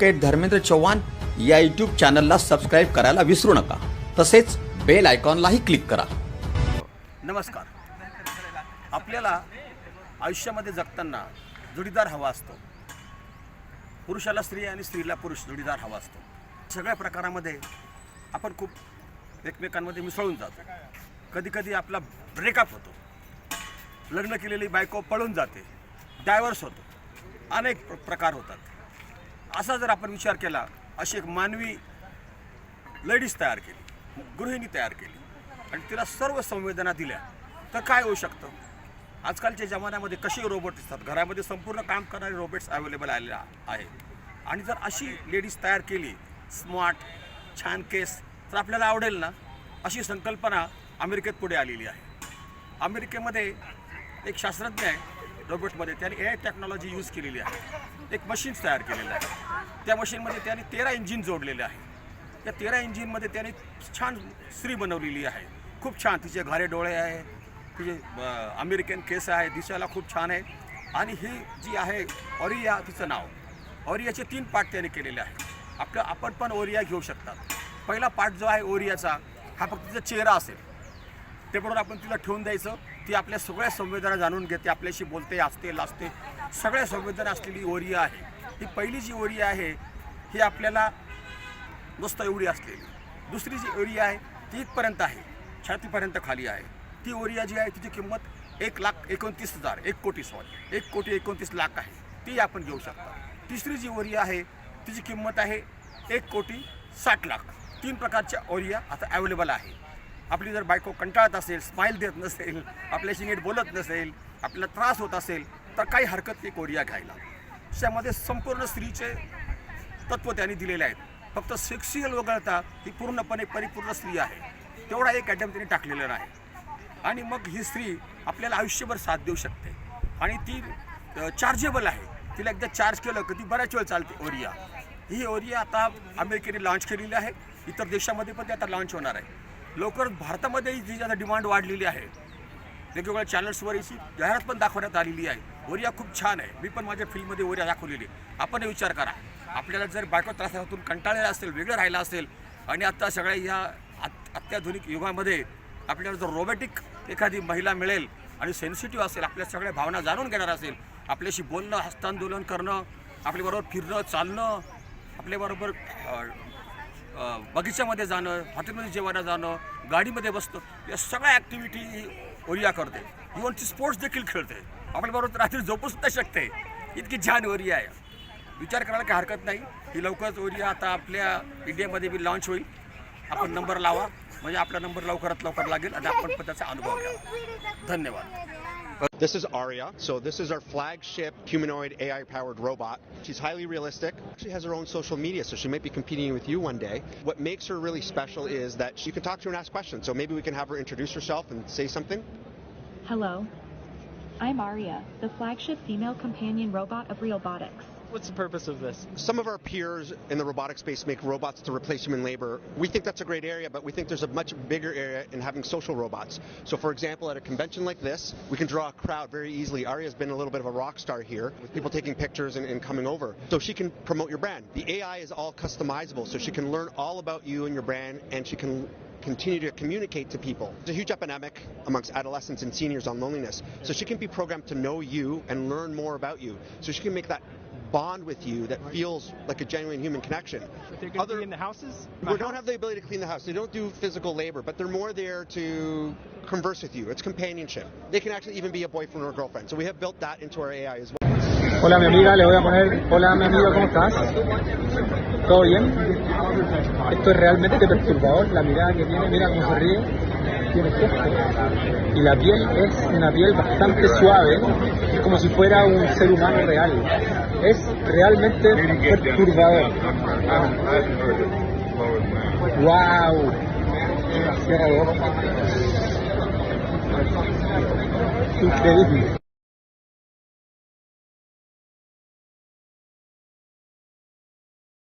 Advocate Dharmendra Chavan या YouTube चॅनलला subscribe करायला विसरू नका. तसेच बेल आयकॉनलाही क्लिक करा. नमस्कार. आपल्याला आयुष्यामध्ये जगताना जोडीदार हवा असतो. पुरुषाला स्त्री आणि स्त्रीला पुरुष जोडीदार हवा असतो. सगळ्या प्रकारामध्ये आपण खूप एकमेकांमध्ये मिसळून जातो. कधी कधी आपला ब्रेकअप होतो. लग्न केलेली बायको पळून जाते. डायव्हर्स होतो. अनेक प्रकार होतात. असा जर आपण विचार केला अशी एक मानवी लेडीज तयार केली गृहिणी तयार केली आणि तिला सर्व संवेदना दिल्या तर काय होऊ शकतं? आजकालच्या जमान्यामध्ये कसे रोबोट असतात घरामध्ये संपूर्ण काम करणारे रोबोट्स अवेलेबल आलेले आहे. आणि जर अशी लेडीज तयार केली स्मार्ट छान केस तर आपल्याला आवडेल ना? अशी संकल्पना अमेरिकेत पुढे आलेली आहे. अमेरिकेमध्ये एक शास्त्रज्ञ आहे रोबोटमध्ये त्याने ए आय टेक्नॉलॉजी यूज केलेली आहे. एक मशीन्स तयार केलेलं आहे. त्या मशीनमध्ये त्याने तेरा इंजिन जोडलेले आहे. त्या तेरा इंजिनमध्ये त्याने छान स्त्री बनवलेली आहे. खूप छान. तिचे घारे डोळे आहे. तिचे अमेरिकन केस आहे. दिसायला खूप छान आहे. आणि ही जी आहे ओरिया तिचं नाव. ओरियाचे तीन पार्ट त्याने केलेले आहे. आपलं आपण पण ओरिया घेऊ शकतात. पहिला पार्ट जो आहे ओरियाचा हा फक्त तिचा चेहरा असेल. ते बरोबर आपण तिला ठेवून द्यायचं. ती आपल्या सगळ्या संवेदना जाणून घेते आपल्याशी बोलते असते लाजते. सगळ्या संवेदना असलेली ओरी आहे. ही पहिली जी ओरी आहे ही आपल्याला नुसतं एवढी असलेली. दुसरी जी ओरी आहे ती इथपर्यंत आहे. छातीपर्यंत खाली आहे. ती ओरिया जी आहे तिची किंमत एक लाख एकोणतीस हजार एक कोटी सॉरी एक कोटी एकोणतीस लाख आहे. ती आपण घेऊ शकता. तिसरी जी ओरिया आहे तिची किंमत आहे एक कोटी साठ लाख. तीन प्रकारच्या ओरिया आता अवेलेबल आहे. आपली जर बायको कंटाळत असेल स्माईल देत नसेल आपल्याशी नीट बोलत नसेल आपल्याला त्रास होत असेल तर काही हरकत नाही कोरिया घ्यायला. त्यामध्ये संपूर्ण स्त्रीचे तत्व त्यांनी दिलेले आहेत. फक्त सेक्सियल वगळता ही पूर्णपणे परिपूर्ण स्त्री आहे. तेवढा एक ॲटम त्यांनी टाकलेला नाही. आणि मग ही स्त्री आपल्याला आयुष्यभर साथ देऊ शकते. आणि ती चार्जेबल आहे. तिला एकदा चार्ज केलं की ती बऱ्याच वेळ चालते ओरिया. ही ओरिया आता अमेरिकेने लॉन्च केलेली आहे. इतर देशामध्ये पण ती आता लॉन्च होणार आहे. लवकरच भारतामध्येही जी आता डिमांड वाढलेली आहे वेगवेगळ्या चॅनल्सवर याची जाहिरात पण दाखवण्यात आलेली आहे. ओरिया खूप छान आहे. मी पण माझ्या फिल्ममध्ये ओरिया दाखवलेली आपण विचार करा. आपल्याला जर बायको त्रासातून कंटाळलेला असेल वेगळं राहिलं असेल आणि आत्ता सगळ्या ह्या अत्याधुनिक युगामध्ये आपल्याला जर रोबोटिक एखादी महिला मिळेल आणि सेन्सिटिव्ह असेल आपल्या सगळ्या भावना जाणून घेणार असेल आपल्याशी बोलणं हस्तांदोलन करणं आपल्याबरोबर फिरणं चालणं आपल्याबरोबर बगीच्यामध्ये जाणं हॉटेलमध्ये जेवायला जाणं गाडीमध्ये बसणं या सगळ्या ॲक्टिव्हिटी ओरिया करते. इव्हन ती स्पोर्ट्स देखील खेळते. आपल्याबरोबर रात्री झोपूसुद्धा शकते. इतकी छान ओरिया आहे. विचार करायला काही हरकत नाही. ही लवकरच ओरिया आता आपल्या इंडियामध्ये बी लॉन्च होईल. आपण नंबर लावा. म्हणजे आपला नंबर लवकरात लवकर लागेल आणि आपण पण त्याचा अनुभव घ्यावा. धन्यवाद. This is Aria. So this is our flagship humanoid AI-powered robot. She's highly realistic. She has her own social media, so she might be competing with you one day. What makes her really special is that you can talk to and ask questions. So maybe we can have her introduce herself and say something. Hello. I'm Aria, the flagship female companion robot of Realbotics. What's the purpose of this? Some of our peers in the robotic space make robots to replace human labor. We think that's a great area, but we think there's a much bigger area in having social robots. So, for example, at a convention like this, we can draw a crowd very easily. Aria's been a little bit of a rock star here with people taking pictures and, and coming over. So she can promote your brand. The AI is all customizable, so she can learn all about you and your brand, and she can continue to communicate to people. There's a huge epidemic amongst adolescents and seniors on loneliness. So she can be programmed to know you and learn more about you. So she can make that bond with you that feels like a genuine human connection. They're going to Other- in the houses? We don't have the ability to clean the house. They don't do physical labor, but they're more there to converse with you. It's companionship. They can actually even be a boyfriend or a girlfriend. So we have built that into our AI as well. Hola mi amiga, le voy a poner, hola mi amiga, ¿cómo estás? ¿Todo bien? Esto es realmente perturbador, la mirada que tiene, mira cómo se ríe, Y la piel es una piel bastante suave, es como si fuera un ser humano real. Es realmente perturbador. ¡Wow! Increíble.